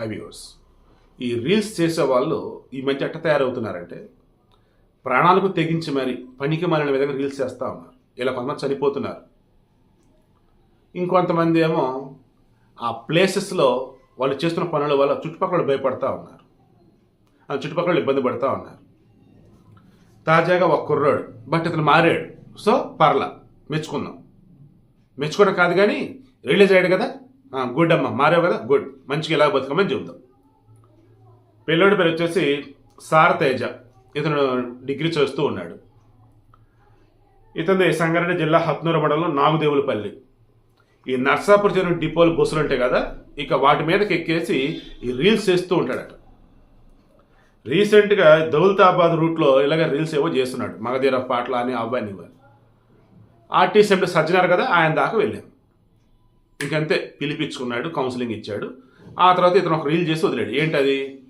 High viewers ఈ reels చేసే వాళ్ళు ఈ మధ్య ఎట్ట తయారవుతున్నారంటే ప్రాణాలకు తెగించి మరి పనికి మారిన విధంగా రీల్స్ చేస్తూ ఉన్నారు. ఇలా కొంతమంది చనిపోతున్నారు. ఇంకొంతమంది ఏమో ఆ ప్లేసెస్లో వాళ్ళు చేస్తున్న పనుల వల్ల చుట్టుపక్కల భయపడతా ఉన్నారు. ఆ చుట్టుపక్కల ఇబ్బంది పడుతూ ఉన్నారు. తాజాగా ఒక కుర్రాడు బట్ ఇతను మారాడు. సో పర్లా. మెచ్చుకుందాం మెచ్చుకోవడం కాదు కానీ రిలీజ్ అయ్యాడు కదా. గుడ్ అమ్మ. మారావు కదా? గుడ్ మంచిగా ఎలా బతుకమని చెబుతాం. పిల్లోడి పేరు వచ్చేసి సార్ తేజ. ఇతను డిగ్రీ చేస్తూ ఉన్నాడు. ఇతని సంగారెడ్డి జిల్లా హత్నూరు మండలం నాగుదేవులపల్లి. ఈ నర్సాపురం చెరువు డిపోలు బస్సులు ఉంటాయి కదా ఇక వాటి మీదకి ఎక్కేసి ఈ రీల్స్ చేస్తూ ఉంటాడట. రీసెంట్గా దౌలతాబాద్ రూట్లో ఇలాగ రీల్స్ ఏవో చేస్తున్నాడు. మగధీర పాటలు అని అవ్వని ఇవ్వని ఆర్టీసీ ఎంపీ సజ్జనారు కదా ఆయన దాకా వెళ్ళాం. ఇంకంతే పిలిపించుకున్నాడు కౌన్సిలింగ్ ఇచ్చాడు. ఆ తర్వాత ఇతను ఒక రీల్ చేసి వదిలాడు. ఏంటది?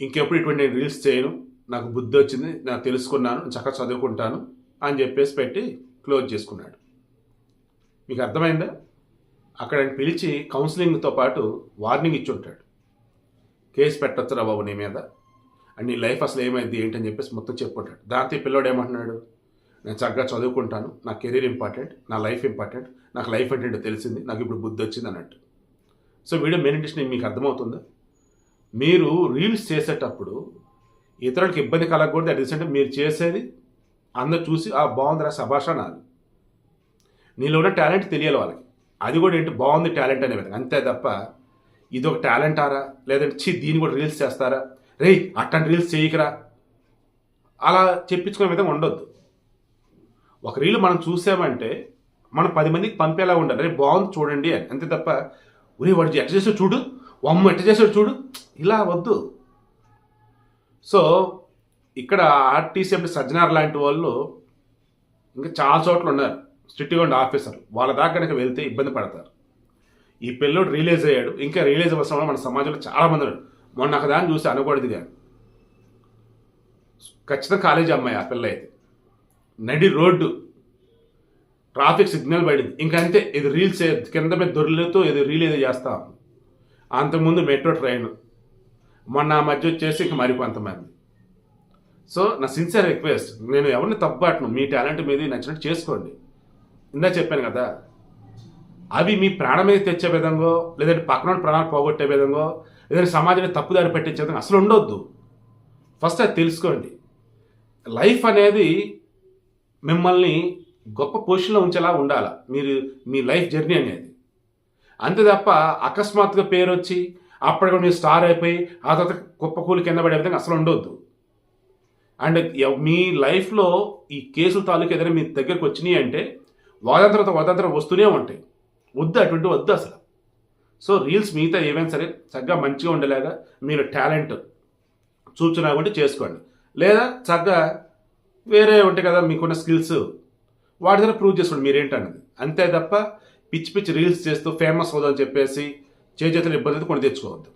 ఇంకెప్పుడు ఇటువంటి నేను రీల్స్ చేయను? నాకు బుద్ధి వచ్చింది నాకు తెలుసుకున్నాను చక్కగా చదువుకుంటాను అని చెప్పేసి పెట్టి క్లోజ్ చేసుకున్నాడు. మీకు అర్థమైందా? అక్కడ పిలిచి కౌన్సిలింగ్తో పాటు వార్నింగ్ ఇచ్చి ఉంటాడు. కేసు పెట్టొచ్చురా బాబు నీ మీద? అండ్ నీ లైఫ్ అసలు ఏమైంది? ఏంటని చెప్పేసి మొత్తం చెప్పుకుంటాడు. దాంతో పిల్లోడు ఏమంటున్నాడు? నేను చక్కగా చదువుకుంటాను. నా కెరీర్ ఇంపార్టెంట్ నా లైఫ్ ఇంపార్టెంట్ నాకు లైఫ్ అంటే తెలిసింది నాకు ఇప్పుడు బుద్ధి వచ్చింది అన్నట్టు. సో వీడియో మెయిన్ ఇంటెన్షన్ మీకు అర్థమవుతుందా? మీరు రీల్స్ చేసేటప్పుడు ఇతరులకు ఇబ్బంది కలగకూడదు. అట్ రీసెంట్ మీరు చేసేది అందరు చూసి ఆ బాగుందిరా సభాష నాది నీలో ఉన్న టాలెంట్ తెలియాలి వాళ్ళకి. అది కూడా ఏంటి? బాగుంది టాలెంట్ అనే విధంగా. అంతే తప్ప ఇది ఒక టాలెంట్ ఆరా? లేదంటే చి దీన్ని కూడా రీల్స్ చేస్తారా? రేయ్ అట్టంటి రీల్స్ చేయకరా. అలా చెప్పించుకునే విధంగా ఉండొద్దు. ఒక రీల్ మనం చూసామంటే మనం పది మందికి పంపేలా ఉండాలి. రేపు బాగుంది చూడండి అని. అంతే తప్ప ఒరే వాడు ఎట్ట చేసాడు చూడు? అమ్మ ఎట్ట చేసాడు చూడు? ఇలా వద్దు. సో ఇక్కడ ఆర్టీసీ అంటే సజ్జనార్ లాంటి వాళ్ళు ఇంకా చాలా చోట్ల ఉన్నారు. స్ట్రిక్ట్గా ఉండే ఆఫీసర్ వాళ్ళ దాకా కనుక వెళ్తే ఇబ్బంది పడతారు. ఈ పిల్లోడు రిలీజ్ అయ్యాడు. ఇంకా రిలీజ్ అవ్వాల్సిన మన సమాజంలో చాలా మంది ఉన్నారు. మొన్న ఒక దాన్ని చూసి అనకూడదు కానీ. ఖచ్చితంగా కాలేజీ అమ్మాయి ఆ పిల్ల అయితే. నడి రోడ్డు. ట్రాఫిక్ సిగ్నల్ పడింది. ఇంకా ఇది రీల్స్ కింద మీద దొరలతో ఇది రీల్ ఏదో చేస్తాం అంతకుముందు మెట్రో ట్రైన్. మొన్న ఆ మధ్య వచ్చేసి ఇంక మరి కొంతమంది. సో నా సిన్సియర్ రిక్వెస్ట్ నేను ఎవరిని తప్పుబాటును మీ టాలెంట్ మీద నచ్చినట్టు చేసుకోండి. ఇందా చెప్పాను కదా అవి మీ ప్రాణం మీద తెచ్చే విధంగా లేదంటే పక్కన ప్రాణాలు పోగొట్టే విధంగా లేదంటే సమాజాన్ని తప్పుదారి పెట్టించే విధంగా అసలు ఉండొద్దు. ఫస్ట్ అది తెలుసుకోండి. లైఫ్ అనేది మిమ్మల్ని గొప్ప పొజిషన్లో ఉంచేలా ఉండాలి? మీరు మీ లైఫ్ జర్నీ అనేది. అంతే తప్ప అకస్మాత్తుగా పేరు వచ్చి అప్పటికి మీరు స్టార్ అయిపోయి ఆ తర్వాత గొప్ప కూలి కింద పడే విధంగా అసలు ఉండొద్దు. అండ్ మీ లైఫ్లో ఈ కేసుల తాలూకు ఏదైనా మీ దగ్గరకు వచ్చినాయి అంటే వాదంతరం వాదంతరం వస్తూనే ఉంటాయి. వద్దు అటువంటి వద్దు అసలు. సో రీల్స్ మిగతా ఏమైనా సరే చక్కగా మంచిగా ఉండేలాగా మీరు టాలెంట్ చూచున్నా కాబట్టి చేసుకోండి. లేదా చక్కగా వేరే ఉంటాయి కదా మీకున్న స్కిల్స్. వాటి దగ్గర ప్రూవ్ చేసుకోండి మీరేంటన్నది. అంతే తప్ప పిచ్చి పిచ్చి రీల్స్ చేస్తూ ఫేమస్ అవుదని చెప్పేసి చేతులు ఇబ్బంది అయితే కొని తెచ్చుకోవద్దు.